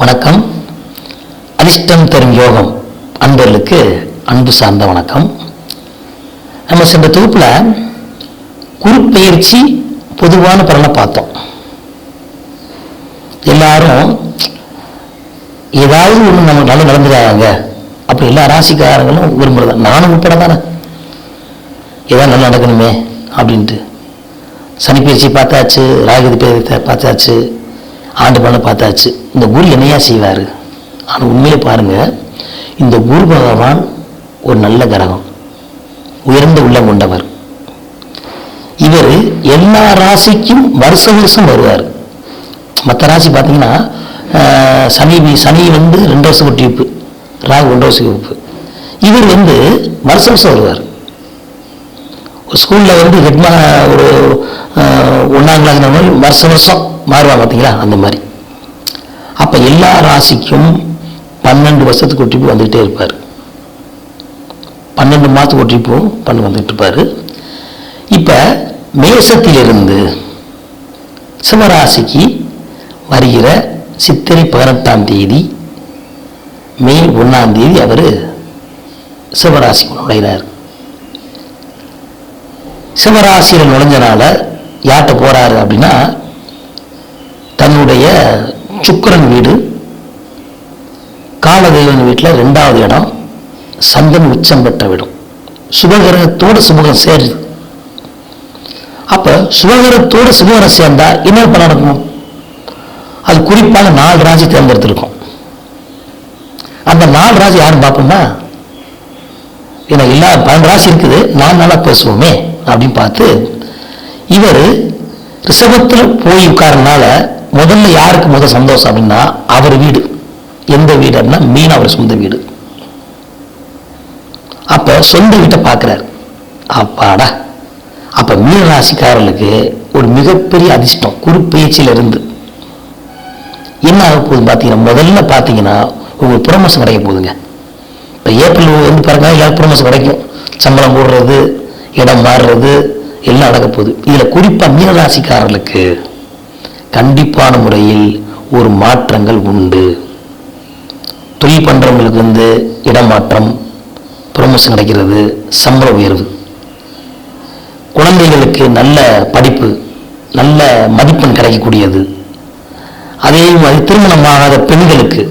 வணக்கம். அதிர்ஷ்டம் தரும் யோகம் அன்பர்களுக்கு அன்பு சார்ந்த வணக்கம். நம்ம சென்ற தொகுப்பில் குறுப்பெயர்ச்சி பொதுவான பலனை பார்த்தோம். எல்லாரும் ஏதாவது ஒன்று நம்ம நல்லா நடந்துடாங்க அப்படி எல்லா ராசிக்காரங்களும் விரும்புறது நானும் உட்பட தானே? ஏதாவது நல்லா நடக்கணுமே அப்படின்ட்டு. சனிப்பயிற்சி பார்த்தாச்சு ராகுதி பயிற்சி பார்த்தாச்சு. ஆண்டு பலனை பார்த்தாச்சு. இந்த குரு என்னையா செய்வார்? ஆனால் உண்மையை பாருங்க இந்த குரு பகவான் ஒரு நல்ல கிரகம் உயர்ந்த உள்ளம் கொண்டவர். இவர் எல்லா ராசிக்கும் வருஷ வருஷம் வருவார். மற்ற ராசி பார்த்தீங்கன்னா சனி சனி வந்து ரெண்டு வருஷம் குட்டிப்பு ராகு ஒன்றரை வருஷம் இவர் வந்து வருஷ வருஷம் வருவார். ஸ்கூலில் வந்து ஹெட்மா ஒரு ஒன்றாம் கிளாஸ் மாதிரி வருஷம் வருஷம் மாறுவாங்க பார்த்தீங்களா அந்த மாதிரி. அப்போ எல்லா ராசிக்கும் பன்னெண்டு வருஷத்துக்கு ஒட்டிப்பு வந்துகிட்டே இருப்பார். பன்னெண்டு மாதத்துக்கு ஒட்டிப்பு பண்ணி வந்துட்டு இருப்பார். இப்போ மேசத்திலிருந்து சிம்மராசிக்கு வருகிற சித்திரை பதினெட்டாம் தேதி மே ஒன்றாம் தேதி அவர் சிவராசிக்கு நுழைகிறார் சிவராசியில் நுழைஞ்சனால யார்கிட்ட போகிறாரு அப்படின்னா தன்னுடைய சுக்கிரன் வீடு காலதெய்வன் வீட்டில் ரெண்டாவது இடம் சந்தன் உச்சம் பெற்ற விடும். சுபகிரகத்தோட சுபகம் சேருது அப்போ சுபகிரகத்தோட சுபகிரம் சேர்ந்தால் என்ன பலன் நடக்கும் அது குறிப்பாக நாலு ராசி தேர்ந்தெடுத்திருக்கும். அந்த நாலு ராசி யாரும் பார்ப்போம்னா ஏன்னா எல்லா பன்னெண்டு ராசி இருக்குது நாலு நல்லா பேசுவோமே. அப்படின்னு பார்த்து இவர் ரிஷபத்தில் போய் உட்காரனால முதல்ல யாருக்கு முதல் சந்தோஷம் அப்படின்னா அவர் வீடு. எந்த வீடு அப்படின்னா மீன் அவர் சொந்த வீடு. அப்ப சொந்த வீட்டை பார்க்குறாரு. அப்பாடா. அப்ப மீன ராசிக்காரர்களுக்கு ஒரு மிகப்பெரிய அதிர்ஷ்டம் குறுப்பெயர்ச்சியில இருந்து என்ன ஆக போகுது பார்த்தீங்கன்னா முதல்ல பார்த்தீங்கன்னா உங்களுக்கு ப்ரொமோஷன் கிடைக்க போகுதுங்க. இப்போ ஏப்ரல் வந்து பாருங்க எல்லாருக்கும் ப்ரொமோஷன் கிடைக்கும். சம்பளம் போடுறது இடம் மாறுறது எல்லாம் நடக்க போகுது. இதில் குறிப்பாக மீனராசிக்காரர்களுக்கு கண்டிப்பான முறையில் ஒரு மாற்றங்கள் உண்டு. தொழில் பண்ணுறவங்களுக்கு வந்து இடமாற்றம் ப்ரொமோஷன் கிடைக்கிறது சம்பள உயர்வு. குழந்தைகளுக்கு நல்ல படிப்பு நல்ல மதிப்பெண் கிடைக்கக்கூடியது. அதே மாதிரி திருமணமாகாத பெண்களுக்கு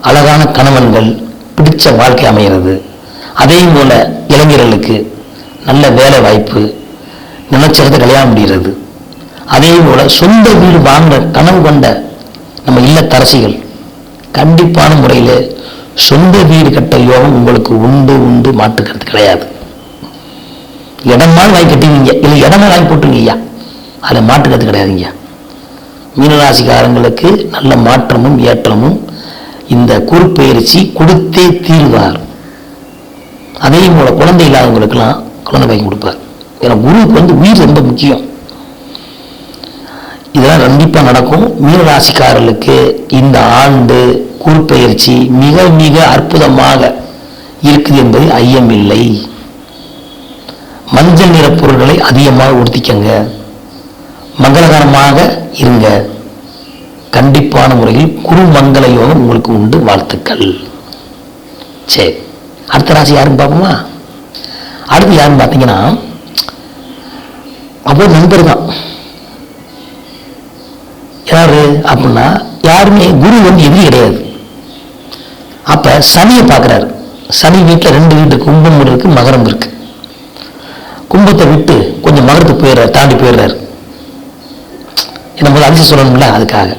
அழகான கணவன்கள் பிடிச்ச வாழ்க்கை அமைகிறது. அதே போல இளைஞர்களுக்கு நல்ல வேலை வாய்ப்பு நினைச்சிருந்து கல்யாணம் முடிகிறது. அதே போல சொந்த வீடு வாங்க கனவு கொண்ட நம்ம இல்லத்தரசிகள் கண்டிப்பான முறையில் சொந்த வீடு கட்ட யோகம் உங்களுக்கு உண்டு உண்டு மாட்டுக்கிறது கிடையாது. இடமா வாங்கி கட்டுவீங்க இல்லை இடமா வாங்கி போட்டுருவீங்க ஐயா அதில் மாட்டுக்கிறது கிடையாதுங்க. மீனராசிக்காரங்களுக்கு நல்ல மாற்றமும் ஏற்றமும் இந்த குறிப்பெயர்ச்சி கொடுத்தே தீர்வார். அதே போல குழந்தை இல்லாதவங்களுக்கெல்லாம் குழந்தை வாங்கி கொடுப்பார் ஏன்னா குருவுக்கு வந்து உயிர் ரொம்ப முக்கியம். இதெல்லாம் கண்டிப்பாக நடக்கும். மீனராசிக்காரர்களுக்கு இந்த ஆண்டு குறுப்பெயர்ச்சி மிக மிக அற்புதமாக இருக்குது என்பது ஐயமில்லை மஞ்சள் நிற பொருட்களை அதிகமாக உடுத்திக்கங்க. மங்களகரமாக இருங்க. கண்டிப்பான முறையில் குருமங்கள யோகம் உங்களுக்கு உண்டு. வாழ்த்துக்கள். சரி. அடுத்த ராசி யாருன்னு பார்ப்போமா? அடுத்து யாருன்னு பார்த்தீங்கன்னா அவர் நண்பர் தான். யாரு அப்படின்னா யாருமே குரு வந்து எதிரி கிடையாது. அப்ப சனியை பார்க்குறாரு. சனி வீட்டில் ரெண்டு வீட்டு கும்பம் இருக்கு மகரம் இருக்கு. கும்பத்தை விட்டு கொஞ்சம் மகரத்துக்கு போயிடுறாரு தாண்டி போயிடுறாரு. என்ன முதல்ல சொல்லணும்ல அதுக்காக.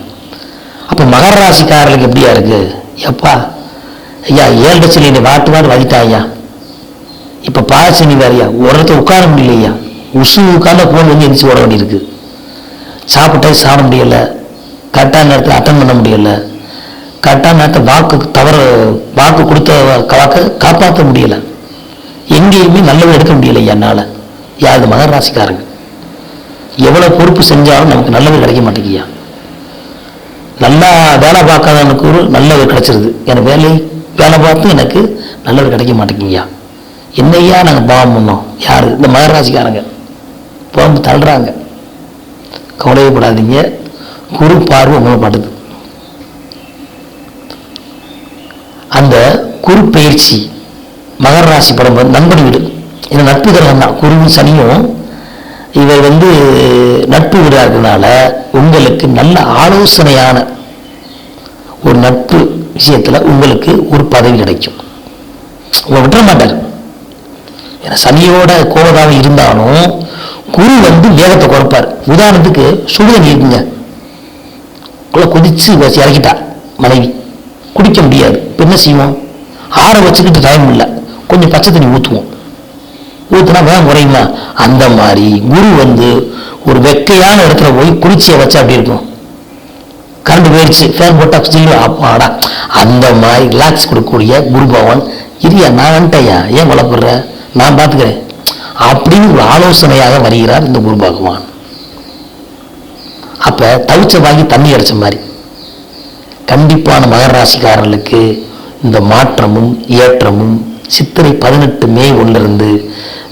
அப்போ மகர ராசிக்காரர்களுக்கு எப்படியா இருக்கு? எப்பா ஐயா ஏழு லட்சம் நீ வாட்டு வாட்டு வலிட்டா ஐயா? இப்போ பாதசனி வேறையா? ஒரு இடத்துல உட்கார முடியலையா? உசு உட்கார்ந்த போன் வந்து எந்திரிச்சு ஓட வேண்டியிருக்கு. சாப்பிட்டா சாப்பிட முடியல. கரெக்டான நேரத்தில் அட்டன் பண்ண முடியல. கரெக்டான நேரத்தை வாக்கு தவற வாக்கு கொடுத்த வாக்கை காப்பாற்ற முடியல. எங்கேயுமே நல்லது எடுக்க முடியல என்னால். யாரு மகர ராசிக்காரங்க? எவ்வளோ பொறுப்பு செஞ்சாலும் நமக்கு நல்லது கிடைக்க மாட்டேங்கியா நல்லா வேலை பார்க்காதவனுக்கு ஒரு நல்லது கிடைச்சிருது. எனக்கு வேலை வேலை பார்த்து எனக்கு நல்லது கிடைக்க மாட்டேங்கியா என்னையா நாங்கள் பாவம் பண்ணோம்? யார்? இந்த மகராசிக்காரங்க ராசிக்காரங்க. தள்ளுறாங்க. கவலையப்படாதீங்க குரு பார்வை உங்களை படுது அந்த குரு பயிற்சி மகர ராசி படம் நண்பன் வீடு. இந்த நட்பு கிரகம் தான். குருவும் சனியும் இவர் வந்து நட்பு வீடாக இருக்கிறதுனால உங்களுக்கு நல்ல ஆலோசனையான ஒரு நட்பு விஷயத்தில் உங்களுக்கு ஒரு பதவி கிடைக்கும். உங்களை விட்டுற மாட்டார். சனியோட கோபதாக இருந்தாலும் குரு வந்து வேகத்தை குறைப்பார். உதாரணத்துக்கு சுடுதண்ணி இருக்குங்க. உள்ள கொதிச்சு வச்சு இறக்கிட்டா மனைவி. குடிக்க முடியாது. என்ன செய்வோம்? ஆற வச்சுக்கிட்டு டைம் இல்லை கொஞ்சம் பச்சை தண்ணி ஊற்றுவோம் ஊற்றுனா வேகம் குறையுமா? அந்த மாதிரி குரு வந்து ஒரு வெக்கையான இடத்துல போய் குளிச்சியை வச்சா அப்படி இருக்கும். கரண்ட் போயிடுச்சு. ஃபேன் போட்டா ஜில்லு அப்பாடா அந்த மாதிரி ரிலாக்ஸ் கொடுக்கக்கூடிய குரு பகவான். இரியா நான் வந்துட்டேயா ஏன் வளர்ப்புற நான் பார்த்துக்கிறேன். அப்படின்னு ஒரு ஆலோசனையாக வருகிறார் இந்த குரு பகவான். அப்ப தவிச்ச வாங்கி தண்ணி அடிச்ச மாதிரி. கண்டிப்பான மகர ராசிக்காரர்களுக்கு இந்த மாற்றமும் ஏற்றமும் சித்திரை பதினெட்டு மே ஒன்றிலிருந்து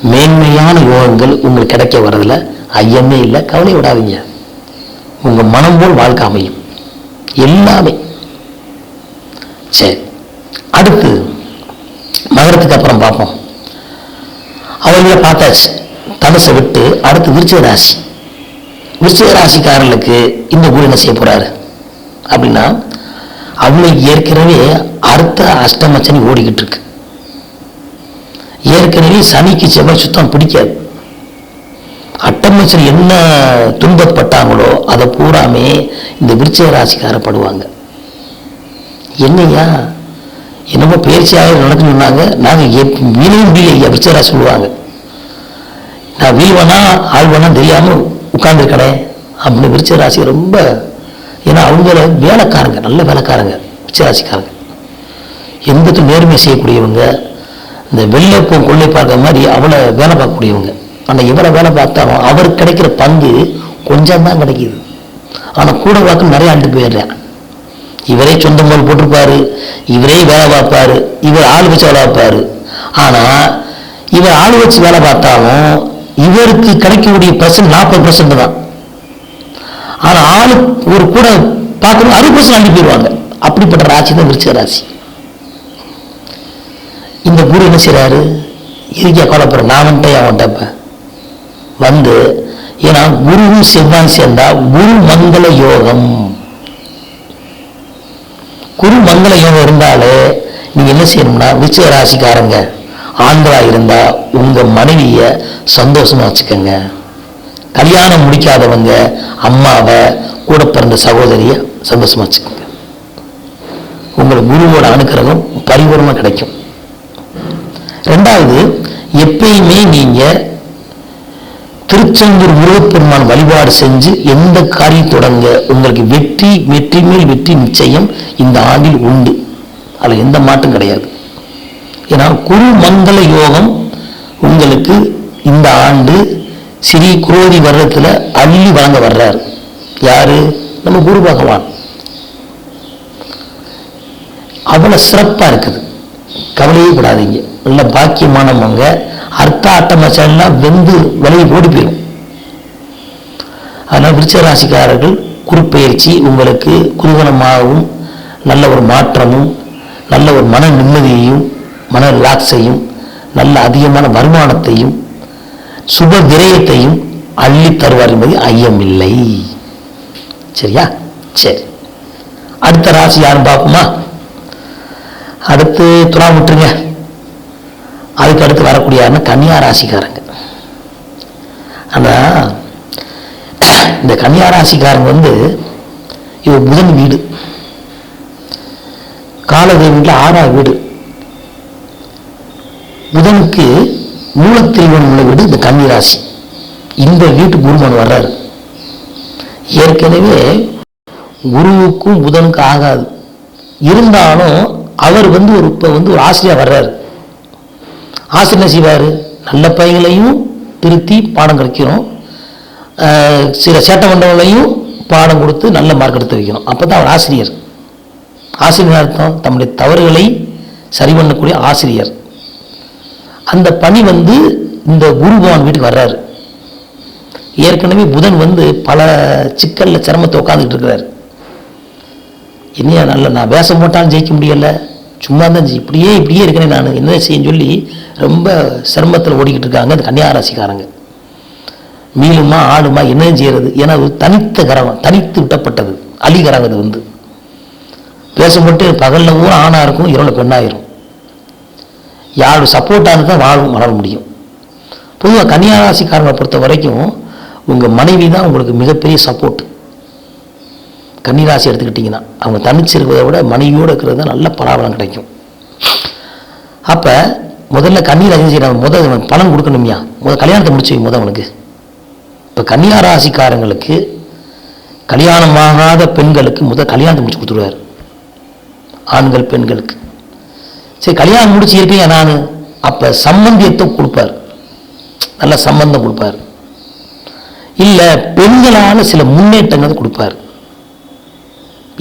மேன்மையான யோகங்கள் உங்களுக்கு கிடைக்க வர்றதுல ஐயமே இல்லை கவலை விடாதீங்க. உங்க மனம் போல் வாழ்க்கை அமையும். எல்லாமே. சரி அடுத்து மகரத்துக்கு அப்புறம் பார்ப்போம். அவங்கள பார்த்தாச்சு. தனுசை விட்டு அடுத்து விருச்சிக ராசி. விருச்சிக ராசிக்காரர்களுக்கு இந்த குரு என்ன செய்ய போறாரு? அப்படின்னா அவங்களுக்கு ஏற்கனவே அடுத்த அஷ்டமச்சனி ஓடிக்கிட்டு இருக்கு. ஏற்கனவே சனிக்கு செவ்வாய் சுத்தம் பிடிக்காது. அட்டமச்சனி என்ன துன்பப்பட்டாங்களோ அதை பூராமே இந்த விருச்சிக ராசிக்காரப்படுவாங்க என்னையா? என்னமோ பேர்ச்சியாக நடக்குன்னு சொன்னாங்க. நாங்கள் வீணையும் முடியல விருச்சிக ராசி சொல்லுவாங்க. நான் வீழ்வனா ஆழ்வனா தெரியாம உட்கார்ந்துருக்கனே அப்படின்னு விருச்சிக ராசி ரொம்ப ஏன்னா அவங்கள வேலைக்காரங்க நல்ல வேலைக்காரங்க விருச்சிக ராசிக்காரங்க நேர்மை செய்யக்கூடியவங்க இந்த வெள்ளை கொள்ளை பார்க்க மாதிரி அவளை வேலை பார்க்கக்கூடியவங்க. ஆனால் இவரை வேலை பார்த்தாலும் அவருக்கு கிடைக்கிற பங்கு கொஞ்சம் தான் கிடைக்கிது. ஆனால் கூட பார்க்க நிறைய ஆண்டு போயிடுறேன். இவரே சொந்த மூல் போட்டிருப்பாரு இவரே வேலை பார்ப்பாரு இவர் ஆள் வச்சு வேலை பார்ப்பாரு. ஆனால் இவர் ஆள் வச்சு வேலை பார்த்தாலும் இவருக்கு கிடைக்கக்கூடிய பர்சன்ட் நாற்பது பர்சன்ட் தான். ஆனால் ஆளு ஒரு கூட பார்க்கணும் அறுபது பர்சன்ட் அள்ளி போயிடுவாங்க அப்படிப்பட்ட ராசி தான் விருச்சிக ராசி. இந்த குரு என்ன செய்கிறாரு இருக்கியா கவலைப்படுற நான் வந்துட்டேன் அவன்கிட்ட வந்து ஏன்னா குருவும் செவ்வாய் சேர்ந்தா குரு மங்கள யோகம். குரு மங்கள யோகம் இருந்தாலே நீங்கள் என்ன செய்யணும்னா விருச்சிக ராசிக்காரங்க ஆந்திரா இருந்தா உங்க மனைவியை சந்தோஷமா வச்சுக்கோங்க. கல்யாணம் முடிக்காதவங்க அம்மாவை கூட பிறந்த சகோதரிய சந்தோஷமா வச்சுக்கோங்க. உங்கள் குருவோட அனுக்கிரகம் பரிபூர்ணமாக கிடைக்கும். ரெண்டாவது எப்பயுமே நீங்க திருச்செந்தூர் முருகப்பெருமான் வழிபாடு செஞ்சு எந்த காரியம் தொடங்க உங்களுக்கு வெற்றி வெற்றி மேல் வெற்றி நிச்சயம் இந்த ஆண்டில் உண்டு. அதுல எந்த மாற்றம் கிடையாது. ஏன்னா குரு மங்கள யோகம் உங்களுக்கு இந்த ஆண்டு ஸ்ரீ குரோதி வருடத்துல அள்ளி வழங்க வர்றார். யாரு? நம்ம குரு பகவான். அவ்வளவு சிறப்பா இருக்குது. கவலையே கூடாதீங்க. நல்ல பாக்கியமானவங்க. அர்த்த அட்டமச்செல்லாம் வெந்து விலையை ஓடி போயிடும். அதனால் விருச்ச ராசிக்காரர்கள் குறுப்பெயர்ச்சி உங்களுக்கு குதூகலமாகவும் நல்ல ஒரு மாற்றமும் நல்ல ஒரு மன நிம்மதியையும் மன ரிலாக்ஸையும் நல்ல அதிகமான வருமானத்தையும் சுப விரயத்தையும் அள்ளி தருவார் என்பது ஐயமில்லை. சரியா? சரி. அடுத்த ராசி யாரும் பார்ப்போமா? அடுத்து துறா விட்டுருங்க அதுக்கு அடுத்து வரக்கூடிய யாருன்னா கன்னியா ராசிக்காரங்க. ஆனால் இந்த கன்னியா ராசிக்காரங்க வந்து இவ புதன் வீடு. காலதேவியில் ஆறாவது வீடு. புதனுக்கு மூலத்தெய்வம் உள்ள வீடு இந்த கன்னிராசி. இந்த வீட்டு குருமன் வர்றாரு. ஏற்கனவே குருவுக்கும் புதனுக்கும் ஆகாது. இருந்தாலும் அவர் வந்து ஒரு இப்போ வந்து ஒரு ஆசிரியர் வர்றாரு. ஆசிரியர் செய்வார்? நல்ல பையங்களையும் திருத்தி பாடம் கிடைக்கிறோம் சில சேட்ட மண்டவங்களையும் பாடம் கொடுத்து நல்ல மார்க் எடுத்து வைக்கணும். அப்போ தான் அவர் ஆசிரியர். ஆசிரியர் அர்த்தம்? தம்முடைய தவறுகளை சரி பண்ணக்கூடிய ஆசிரியர். அந்த பணி வந்து இந்த குரு பகவான் வீட்டுக்கு வர்றாரு. ஏற்கனவே புதன் வந்து பல சிக்கலில் சிரமத்தை உட்காந்துக்கிட்டு இருக்கிறார். என்னையா நல்ல நான் வேஷம் போட்டாலும் ஜெயிக்க முடியல. சும்மா தான் இப்படியே இப்படியே இருக்கிறேன் நான். என்ன செய்யன்னு சொல்லி ரொம்ப சிரமத்தில் ஓடிக்கிட்டு இருக்காங்க அந்த கன்னியாராசிக்காரங்க. மீளுமா ஆளுமா என்ன செய்யறது? ஏன்னா அது தனித்த கரகம் தனித்து விட்டப்பட்டது. அலிகரம் அது வந்து பேசப்பட்டு பகலில் ஊர் ஆணாக இருக்கும் இரவில் பெண்ணாயிரும் யாரோட சப்போர்ட்டாக தான் வாழும் வளர முடியும். பொதுவாக கன்னியாராசிக்காரங்களை பொறுத்த வரைக்கும் உங்கள் மனைவி தான் உங்களுக்கு மிகப்பெரிய சப்போர்ட் கன்னிராசி எடுத்துக்கிட்டிங்கன்னா அவங்க தனிச்சு இருக்கிறத விட மனைவியோடு இருக்கிறது தான் நல்ல பலாபலம் கிடைக்கும். அப்போ முதல்ல கன்னிராசி என்ன செய்யணும் முதல் பணம் கொடுக்கணுமியா. கொடுக்கணும்யா முதல் கல்யாணத்தை முடிச்சு முதல் அவனுக்கு. இப்போ கன்னியாராசிக்காரங்களுக்கு கல்யாணமாகாத பெண்களுக்கு முதல் கல்யாணத்தை முடிச்சு கொடுத்துருவார் ஆண்கள் பெண்களுக்கு. சரி கல்யாணம் முடிச்சு இருக்கீங்க நான். அப்போ சம்பந்தியத்தை கொடுப்பார். நல்ல சம்பந்தம் கொடுப்பார். இல்லை பெண்களால் சில முன்னேற்றங்கள் கொடுப்பார்.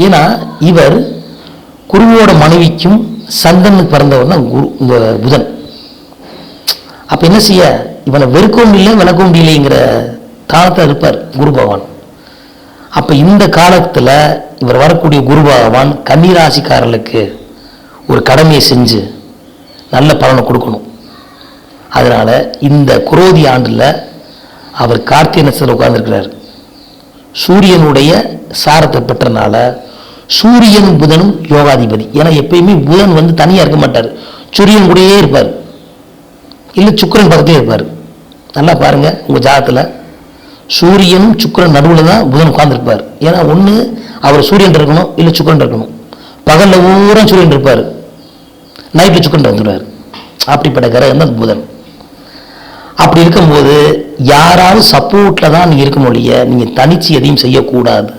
ஏன்னா இவர் குருவோட மனைவிக்கும் சந்தனுக்கு பிறந்தவர் தான் குரு இந்த புதன். அப்போ என்ன செய்ய? இவனை வெறுக்கவும் இல்லை விளக்கவும் இல்லைங்கிற காலத்தில் இருப்பார் குரு பகவான். அப்போ இந்த காலத்தில் இவர் வரக்கூடிய குரு பகவான் கன்னிராசிக்காரர்களுக்கு ஒரு கடமையை செஞ்சு நல்ல பலனை கொடுக்கணும். அதனால் இந்த குரோதி ஆண்டில் அவர் கார்த்திகை நட்சத்திரம் உட்கார்ந்துருக்கிறார். சூரியனுடைய சாரத்தை பெற்றனால சூரியனும் புதனும் யோகாதிபதி. ஏன்னா எப்பயுமே புதன் வந்து தனியாக இருக்க மாட்டார். சூரியன் கூடயே இருப்பார். இல்லை சுக்கரன் பக்கத்தே இருப்பார். நல்லா பாருங்கள் உங்கள் ஜாதத்தில் சூரியனும் சுக்கிரன் நடுவில் தான் புதன் உட்காந்துருப்பார் ஏன்னா ஒன்று அவர் சூரியன் இருக்கணும் இல்லை சுக்கரன் இருக்கணும். பகலில் ஊரம் சூரியன் இருப்பார். நைட் சுக்கிரன் வந்துடுவார். அப்படிப்பட்ட கிரகம் தான் புதன். அப்படி இருக்கும்போது யாராவது சப்போர்ட்டில் தான் நீங்கள் இருக்க முடிய நீங்கள் தனிச்சு எதையும் செய்யக்கூடாது.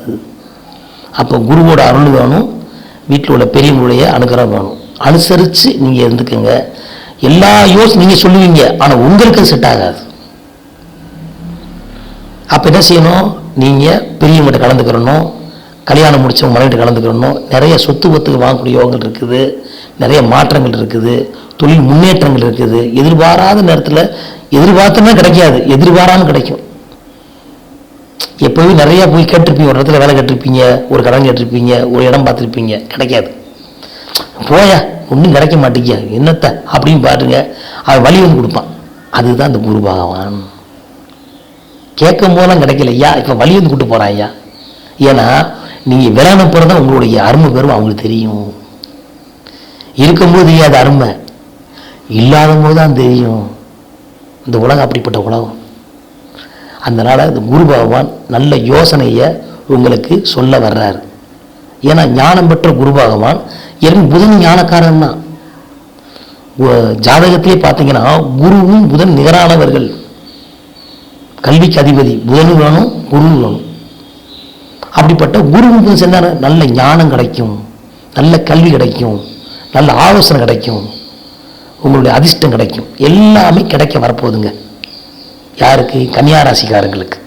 அப்போ குருவோட அருள் வேணும் வீட்டில் உள்ள பெரியவங்களுடைய அனுகிரகம் வேணும். அனுசரித்து நீங்கள் இருந்துக்குங்க. எல்லா யோசி நீங்கள் சொல்லுவீங்க ஆனால் உங்களுக்கு செட் ஆகாது. அப்போ என்ன செய்யணும்? நீங்கள் பெரியவங்கள்ட்ட கலந்துக்கிறணும் கல்யாணம் முடிச்சவங்க மனைவிட்டு கலந்துக்கிறணும் நிறைய சொத்து ஒத்துக்கு வாங்கக்கூடிய யோகங்கள் இருக்குது. நிறைய மாற்றங்கள் இருக்குது தொழில் முன்னேற்றங்கள் இருக்குது. எதிர்பாராத நேரத்தில் எதிர்பார்த்தனா கிடைக்காது எதிர்பாராமல் கிடைக்கும். எப்போவும் நிறைய போய் கேட்டிருப்பீங்க ஒரு இடத்துல வேலை கேட்டிருப்பீங்க ஒரு கடன் கேட்டிருப்பீங்க ஒரு இடம் பார்த்துருப்பீங்க கிடைக்காது. போயா ஒன்றும் கிடைக்க மாட்டேங்க என்னத்த அப்படின்னு பாருங்க அவன் வழி வந்து கொடுப்பான். அதுதான் இந்த குரு பகவான். கேட்கும் போதெல்லாம் கிடைக்கலையா இப்போ வழி வந்து கூட்டு போகிறான் ஐயா. ஏன்னா நீங்கள் விளையாட போகிறதா உங்களுடைய அருமை பெரும் அவங்களுக்கு தெரியும். இருக்கும்போது அது அருமை. இல்லாத போது தான் தெரியும். இந்த உலகம் அப்படிப்பட்ட உலகம். அதனால் இந்த குரு பகவான் நல்ல யோசனையை உங்களுக்கு சொல்ல வர்றாரு. ஏன்னா ஞானம் பெற்ற குரு பகவான் என் புதன் ஞானக்காரன் தான். ஜாதகத்திலே பார்த்தீங்கன்னா குருவும் புதன் நிகரானவர்கள். கல்விக்கு அதிபதி புதனும் வேணும் குருவும் வேணும் அப்படிப்பட்ட குருவும் புதன் நல்ல ஞானம் கிடைக்கும். நல்ல கல்வி கிடைக்கும். நல்ல ஆலோசனை கிடைக்கும். உங்களுடைய அதிர்ஷ்டம் கிடைக்கும். எல்லாமே கிடைக்க வரப்போகுதுங்க. யாருக்கு? கன்னியாராசிக்காரங்களுக்கு.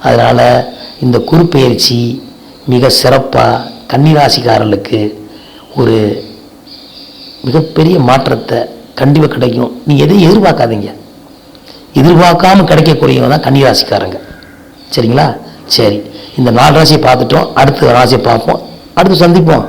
அதனால் இந்த குறுப்பெயர்ச்சி மிக சிறப்பாக கன்னிராசிக்காரர்களுக்கு ஒரு மிகப்பெரிய மாற்றத்தை கண்டிப்பாக கிடைக்கும். நீ எதையும் எதிர்பார்க்காதீங்க. எதிர்பார்க்காம கிடைக்கக்கூடியவங்க தான் கன்னிராசிக்காரங்க. சரிங்களா? சரி. இந்த நாலு ராசியை பார்த்துட்டோம். அடுத்த ராசியை பார்ப்போம். அடுத்து சந்திப்போம்.